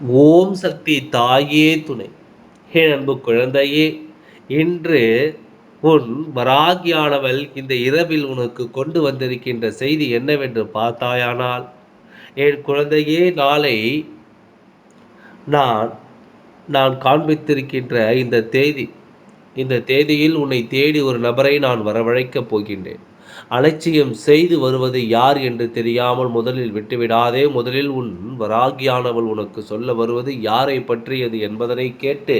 ஓம் சக்தி தாயே துணை. என் அன்பு குழந்தையே இன்று உன் வராகியானவள் இந்த இரவில் உனக்கு கொண்டு வந்திருக்கின்ற செய்தி என்னவென்று பார்த்தாயானால் என் குழந்தையே நாளை நான் நான் காண்பித்திருக்கின்ற இந்த தேதி இந்த தேதியில் உன்னை தேடி ஒரு நபரை நான் வரவழைக்கப் போகின்றேன். அலட்சியம் செய்து வருவது யார் என்று தெரியாமல் முதலில் விட்டுவிடாதே. முதலில் உன் வராகியானவள் உனக்கு சொல்ல வருவது யாரை பற்றியது என்பதனை கேட்டு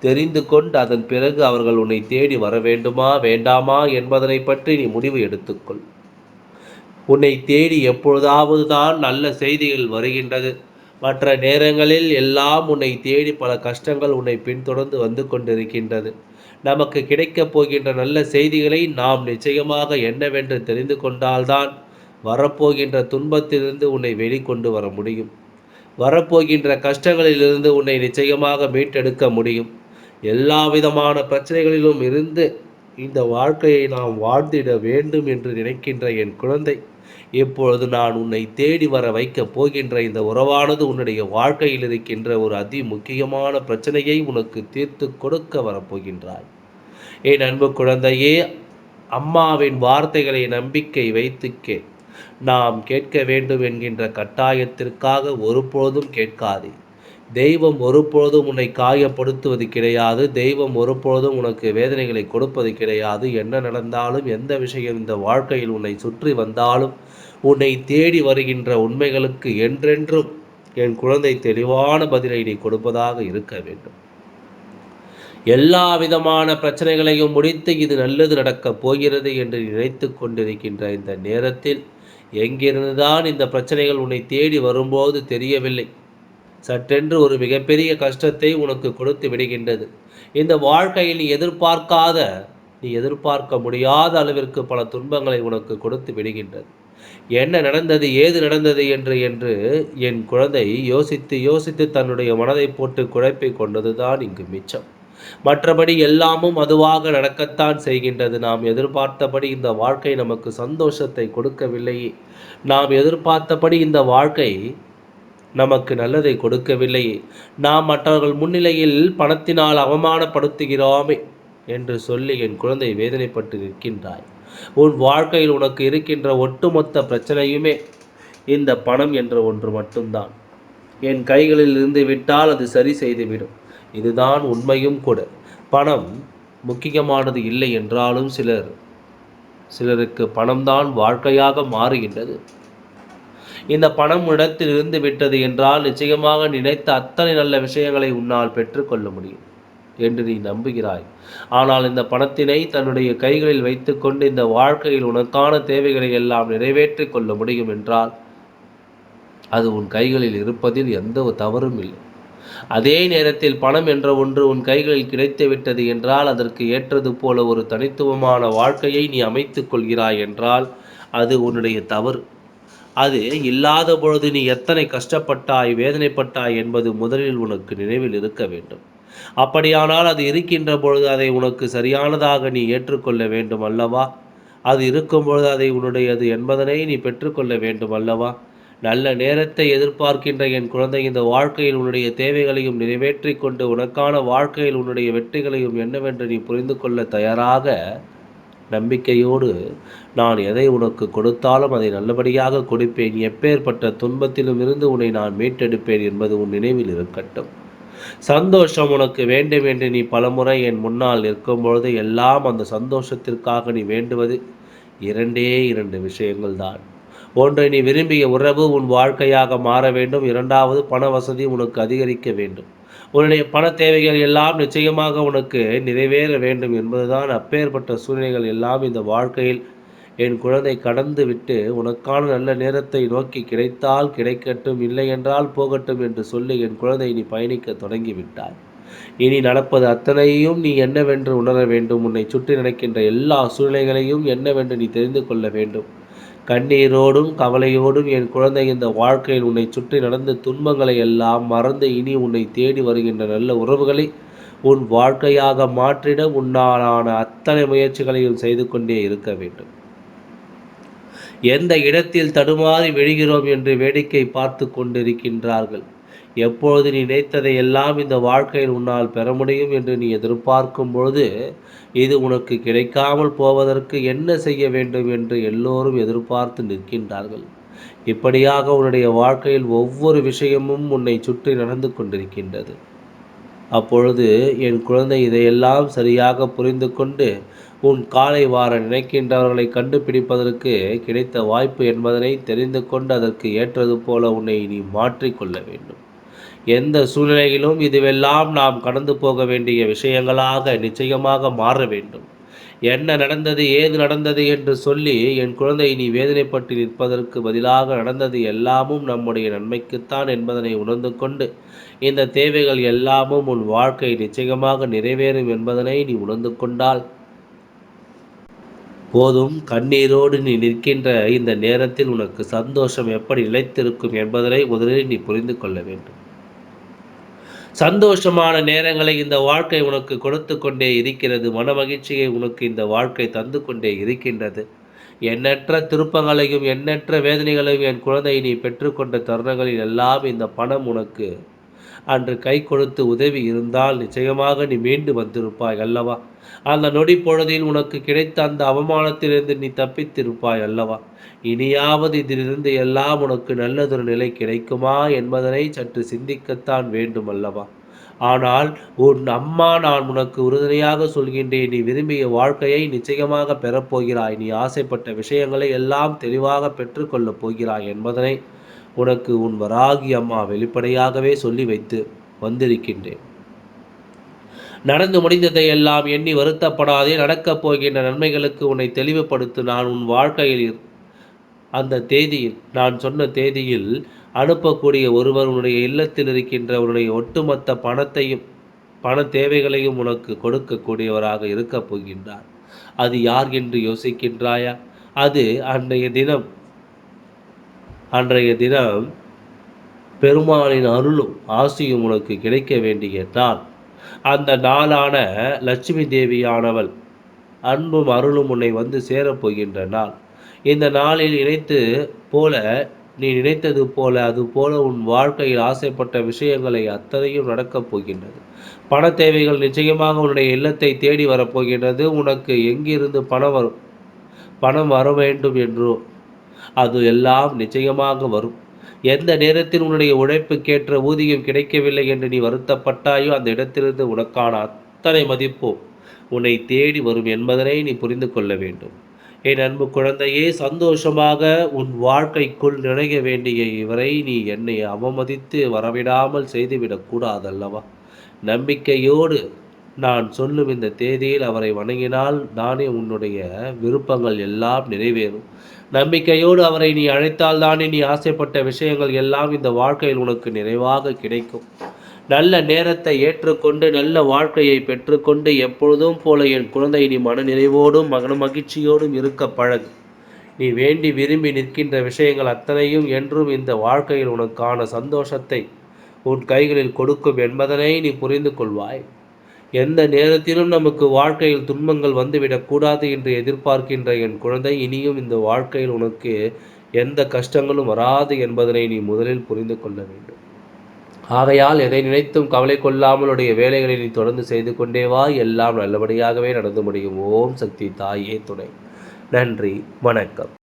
தெரிந்து கொண்டு அதன் பிறகு அவர்கள் உன்னை தேடி வர வேண்டுமா வேண்டாமா என்பதனை பற்றி நீ முடிவு எடுத்துக்கொள். உன்னை தேடி எப்பொழுதாவது தான் நல்ல செய்திகள் வருகின்றது. மற்ற நேரங்களில் எல்லாம் உன்னை தேடி பல கஷ்டங்கள் உன்னை பின்தொடர்ந்து வந்து கொண்டிருக்கின்றது. நமக்கு கிடைக்கப் போகின்ற நல்ல செய்திகளை நாம் நிச்சயமாக என்னவென்று தெரிந்து கொண்டால்தான் வரப்போகின்ற துன்பத்திலிருந்து உன்னை வெளிக்கொண்டு வர முடியும். வரப்போகின்ற கஷ்டங்களிலிருந்து உன்னை நிச்சயமாக மீட்டெடுக்க முடியும். எல்லா விதமான பிரச்சனைகளிலும் இருந்து இந்த வாழ்க்கையை நாம் வாழ்ந்திட வேண்டும் என்று நினைக்கின்ற என் குழந்தை இப்பொழுது நான் உன்னை தேடி வர வைக்கப் போகின்ற இந்த உறவானது உன்னுடைய வாழ்க்கையில் இருக்கின்ற ஒரு அதி முக்கியமான பிரச்சனையை உனக்கு தீர்த்து கொடுக்க வரப்போகின்றாய். என் அன்பு குழந்தையே அம்மாவின் வார்த்தைகளை நம்பிக்கை வைத்துக்கே நாம் கேட்க வேண்டும் என்கின்ற கட்டாயத்திற்காக ஒருபோதும் கேட்காதே. தெய்வம் ஒருபொழுதும் உன்னை காயப்படுத்துவது கிடையாது. தெய்வம் ஒருபொழுதும் உனக்கு வேதனைகளை கொடுப்பது கிடையாது. என்ன நடந்தாலும் எந்த விஷயம் இந்த வாழ்க்கையில் உன்னை சுற்றி வந்தாலும் உன்னை தேடி வருகின்ற உண்மைகளுக்கு என்றென்றும் என் குழந்தை தெளிவான பதிலை நீ கொடுப்பதாக இருக்க வேண்டும். எல்லா விதமான பிரச்சனைகளையும் முடித்து இது நல்லது நடக்கப் போகிறது என்று நினைத்து கொண்டிருக்கின்ற இந்த நேரத்தில் எங்கிருந்துதான் இந்த பிரச்சனைகள் உன்னை தேடி வரும்போது தெரியவில்லை. சற்றென்று ஒரு மிகப்பெரிய கஷ்டத்தை உனக்கு கொடுத்து விடுகின்றது. இந்த வாழ்க்கையில் நீ எதிர்பார்க்காத நீ எதிர்பார்க்க முடியாத அளவிற்கு பல துன்பங்களை உனக்கு கொடுத்து விடுகின்றது. என்ன நடந்தது ஏது நடந்தது என்று என்று என் குழந்தை யோசித்து யோசித்து தன்னுடைய மனதை போட்டு குழப்பை கொண்டதுதான் இங்கு மிச்சம். மற்றபடி எல்லாமும் அதுவாக நடக்கத்தான் செய்கின்றது. நாம் எதிர்பார்த்தபடி இந்த வாழ்க்கை நமக்கு சந்தோஷத்தை கொடுக்கவில்லையே. நாம் எதிர்பார்த்தபடி இந்த வாழ்க்கை நமக்கு நல்லதை கொடுக்கவில்லை. நாம் மற்றவர்கள் முன்னிலையில் பணத்தினால் அவமானப்படுத்துகிறோமே என்று சொல்லி என் குழந்தை வேதனைப்பட்டு நிற்கின்றாய் உன் வாழ்க்கையில் உனக்கு இருக்கின்ற ஒட்டுமொத்த பிரச்சனையுமே இந்த பணம் என்ற ஒன்று மட்டும்தான். என் கைகளில் இருந்து விட்டால் அது சரி செய்துவிடும். இதுதான் உண்மையும் கூட. பணம் முக்கியமானது இல்லை என்றாலும் சிலர் சிலருக்கு பணம்தான் வாழ்க்கையாக மாறுகின்றது. இந்த பணம் இடத்தில் இருந்து விட்டது என்றால் நிச்சயமாக நினைத்த அத்தனை நல்ல விஷயங்களை உன்னால் பெற்றுக்கொள்ள முடியும் என்று நீ நம்புகிறாய். ஆனால் இந்த பணத்தினை தன்னுடைய கைகளில் வைத்துக்கொண்டு இந்த வாழ்க்கையில் உனக்கான தேவைகளை எல்லாம் நிறைவேற்றிக் கொள்ள முடியும் என்றால் அது உன் கைகளில் இருப்பதில் எந்த தவறும் இல்லை. அதே நேரத்தில் பணம் என்ற ஒன்று உன் கைகளில் கிடைத்து விட்டது என்றால் அதற்கு ஏற்றது போல ஒரு தனித்துவமான வாழ்க்கையை நீ அமைத்துக் கொள்கிறாய் என்றால் அது உன்னுடைய தவறு. அது இல்லாத பொழுது நீ எத்தனை கஷ்டப்பட்டாய் வேதனைப்பட்டாய் என்பது முதலில் உனக்கு நினைவில் இருக்க வேண்டும். அப்படியானால் அது இருக்கின்ற பொழுது அதை உனக்கு சரியானதாக நீ ஏற்றுக்கொள்ள வேண்டும் அல்லவா? அது இருக்கும் பொழுது அதை உன்னுடையது என்பதனை நீ பெற்றுக்கொள்ள வேண்டும் அல்லவா? நல்ல நேரத்தை எதிர்பார்க்கின்ற என் குழந்தை இந்த வாழ்க்கையில் உன்னுடைய தேவைகளையும் நிறைவேற்றி கொண்டு உனக்கான வாழ்க்கையில் உன்னுடைய வெற்றிகளையும் என்னவென்று நீ புரிந்து கொள்ள தயாராக நம்பிக்கையோடு நான் எதை உனக்கு கொடுத்தாலும் அதை நல்லபடியாக கொடுப்பேன். எப்பேற்பட்ட துன்பத்திலும் இருந்து உன்னை நான் மீட்டெடுப்பேன் என்பது உன் நினைவில் இருக்கட்டும். சந்தோஷம் உனக்கு வேண்டும் என்று நீ பலமுறை என் முன்னால் நிற்கும் பொழுது எல்லாம் அந்த சந்தோஷத்திற்காக நீ வேண்டுவது இரண்டே இரண்டு விஷயங்கள் தான் ஒன்றை நீ விரும்பிய உறவு உன் வாழ்க்கையாக மாற வேண்டும். இரண்டாவது பண வசதி உனக்கு அதிகரிக்க வேண்டும். உன்னுடைய பண தேவைகள் எல்லாம் நிச்சயமாக உனக்கு நிறைவேற வேண்டும் என்பதுதான் அப்பேற்பட்ட சூழ்நிலைகள் எல்லாம் இந்த வாழ்க்கையில். என் குழந்தை கடந்து விட்டு உனக்கான நல்ல நேரத்தை நோக்கி கிடைத்தால் கிடைக்கட்டும் இல்லை என்றால் போகட்டும் என்று சொல்லி என் குழந்தை நீ பயணிக்க தொடங்கிவிட்டாய் இனி நடப்பது அத்தனையும் நீ என்னவென்று உணர வேண்டும். உன்னை சுற்றி நடக்கின்ற எல்லா சூழ்நிலைகளையும் என்னவென்று நீ தெரிந்து கொள்ள வேண்டும். கண்ணீரோடும் கவலையோடும் என் குழந்தை இந்த வாழ்க்கையில் உன்னை சுற்றி நடந்த துன்பங்களை எல்லாம் மறந்து இனி உன்னை தேடி வருகின்ற நல்ல உறவுகளை உன் வாழ்க்கையாக மாற்றிட உன்னாலான அத்தனை முயற்சிகளையும் செய்து கொண்டே இருக்க வேண்டும். எந்த இடத்தில் தடுமாறி விழுகிறோம் என்று வேடிக்கை பார்த்து கொண்டிருக்கின்றார்கள். எப்பொழுது நீ நினைத்ததை எல்லாம் இந்த வாழ்க்கையில் உன்னால் பெற முடியும் என்று நீ எதிர்பார்க்கும் பொழுது இது உனக்கு கிடைக்காமல் போவதற்கு என்ன செய்ய வேண்டும் என்று எல்லோரும் எதிர்பார்த்து நிற்கின்றார்கள். இப்படியாக உன்னுடைய வாழ்க்கையில் ஒவ்வொரு விஷயமும் உன்னை சுற்றி நடந்து கொண்டிருக்கின்றது. அப்பொழுது என் குழந்தை இதையெல்லாம் சரியாக புரிந்து கொண்டு உன் காலை வார நினைக்கின்றவர்களை கண்டுபிடிப்பதற்கு கிடைத்த வாய்ப்பு என்பதனை தெரிந்து கொண்டு அதற்கு ஏற்றது போல உன்னை நீ மாற்றிக்கொள்ள வேண்டும். எந்த சூழ்நிலையிலும் இதுவெல்லாம் நாம் கடந்து போக வேண்டிய விஷயங்களாக நிச்சயமாக மாற வேண்டும். என்ன நடந்தது ஏது நடந்தது என்று சொல்லி என் குழந்தை நீ வேதனைப்பட்டு நிற்பதற்கு பதிலாக நடந்தது எல்லாமும் நம்முடைய நன்மைக்குத்தான் என்பதனை உணர்ந்து கொண்டு இந்த தேவைகள் எல்லாமும் உன் வாழ்க்கை நிச்சயமாக நிறைவேறும் என்பதனை நீ உணர்ந்து கொண்டால் போதும். கண்ணீரோடு நீ நிற்கின்ற இந்த நேரத்தில் உனக்கு சந்தோஷம் எப்படி நிலைத்திருக்கும் என்பதனை முதலில் நீ புரிந்து கொள்ள வேண்டும். சந்தோஷமான நேரங்களை இந்த வாழ்க்கை உனக்கு கொடுத்து கொண்டே இருக்கிறது. மன மகிழ்ச்சியை உனக்கு இந்த வாழ்க்கை தந்து கொண்டே இருக்கின்றது. எண்ணற்ற திருப்பங்களையும் எண்ணற்ற வேதனைகளையும் என் குழந்தை நீ பெற்றுக்கொண்ட தருணங்களில் எல்லாம் இந்த பணம் உனக்கு அன்று கை கொடுத்து உதவி இருந்தால் நிச்சயமாக நீ மீண்டு வந்திருப்பாய் அல்லவா? அந்த நொடி பொழுதில் உனக்கு கிடைத்த அந்த அவமானத்திலிருந்து நீ தப்பித்திருப்பாய் அல்லவா? இனியாவது இதிலிருந்து எல்லாம் உனக்கு நல்லதொரு நிலை கிடைக்குமா என்பதனை சற்று சிந்திக்கத்தான் வேண்டும் அல்லவா? ஆனால் உன் அம்மா நான் உனக்கு உறுதுணையாக சொல்கின்றேன். நீ விரும்பிய வாழ்க்கையை நிச்சயமாக பெறப்போகிறாய். நீ ஆசைப்பட்ட விஷயங்களை எல்லாம் தெளிவாக பெற்றுக்கொள்ளப் போகிறாய் என்பதனை உனக்கு உன் வராகி அம்மா வெளிப்படையாகவே சொல்லி வைத்து வந்திருக்கின்றேன். நடந்து முடிந்ததை எல்லாம் எண்ணி வருத்தப்படாதே நடக்கப் போகின்ற நன்மைகளுக்கு உன்னை தெளிவுபடுத்து நான் உன் வாழ்க்கையில் அந்த தேதியில் நான் சொன்ன தேதியில் அனுப்பக்கூடிய ஒருவர் உன்னுடைய இல்லத்தில் இருக்கின்ற உன்னுடைய ஒட்டுமொத்த பணத்தையும் பண தேவைகளையும் உனக்கு கொடுக்கக்கூடியவராக இருக்கப் போகின்றார். அது யார் என்று யோசிக்கின்றாயா? அது அன்றைய தினம் அன்றைய தினம் பெருமாளின் அருளும் ஆசியும் உனக்கு கிடைக்க வேண்டிய நாள். அந்த நாளான லட்சுமி தேவியானவள் அன்பும் அருளும் உன்னை வந்து சேரப்போகின்ற நாள். இந்த நாளில் இணைத்து போல நீ நினைத்தது போல அது போல உன் வாழ்க்கையில் ஆசைப்பட்ட விஷயங்களை அத்தனையும் நடக்கப் போகின்றது. பண தேவைகள் நிச்சயமாக உன்னுடைய இல்லத்தை தேடி வரப்போகின்றது உனக்கு எங்கிருந்து பணம் வரும்? பணம் வர வேண்டும் என்றோ? அது எல்லாம் நிச்சயமாக வரும். எந்த நேரத்தில் உன்னுடைய உழைப்புக்கேற்ற ஊதியம் கிடைக்கவில்லை என்று நீ வருத்தப்பட்டாயோ அந்த இடத்திலிருந்து உனக்கான அத்தனை மதிப்போ உன்னை தேடி வரும் என்பதனை நீ புரிந்து கொள்ள வேண்டும். என் அன்பு குழந்தையே சந்தோஷமாக உன் வாழ்க்கைக்குள் நுழைய வேண்டிய இவரை நீ என்னை அவமதித்து வரவிடாமல் செய்துவிடக்கூடாதல்லவா நம்பிக்கையோடு நான் சொல்லும் இந்த தேதியில் அவரை வணங்கினால் தானே உன்னுடைய விருப்பங்கள் எல்லாம் நிறைவேறும். நம்பிக்கையோடு அவரை நீ அழைத்தால் தானே நீ ஆசைப்பட்ட விஷயங்கள் எல்லாம் இந்த வாழ்க்கையில் உனக்கு நிறைவாக கிடைக்கும். நல்ல நேரத்தை ஏற்றுக்கொண்டு நல்ல வாழ்க்கையை பெற்றுக்கொண்டு எப்பொழுதும் போல என் குழந்தை நீ மன நிறைவோடும் மகன மகிழ்ச்சியோடும் இருக்க பழகு. நீ வேண்டி விரும்பி நிற்கின்ற விஷயங்கள் அத்தனையும் என்றும் இந்த வாழ்க்கையில் உனக்கான சந்தோஷத்தை உன் கைகளில் கொடுக்கும் என்பதனை நீ புரிந்து கொள்வாய். எந்த நேரத்திலும் நமக்கு வாழ்க்கையில் துன்பங்கள் வந்துவிடக்கூடாது என்று எதிர்பார்க்கின்ற என் குழந்தை இனியும் இந்த வாழ்க்கையில் உனக்கு எந்த கஷ்டங்களும் வராது என்பதனை நீ முதலில் புரிந்து கொள்ள வேண்டும். ஆகையால் எதை நினைத்தும் கவலை கொள்ளாமலுடைய வேலைகளை நீ தொடர்ந்து செய்து கொண்டே வா. எல்லாம் நல்லபடியாகவே நடந்து முடியும். ஓம் சக்தி தாயே துணை. நன்றி. வணக்கம்.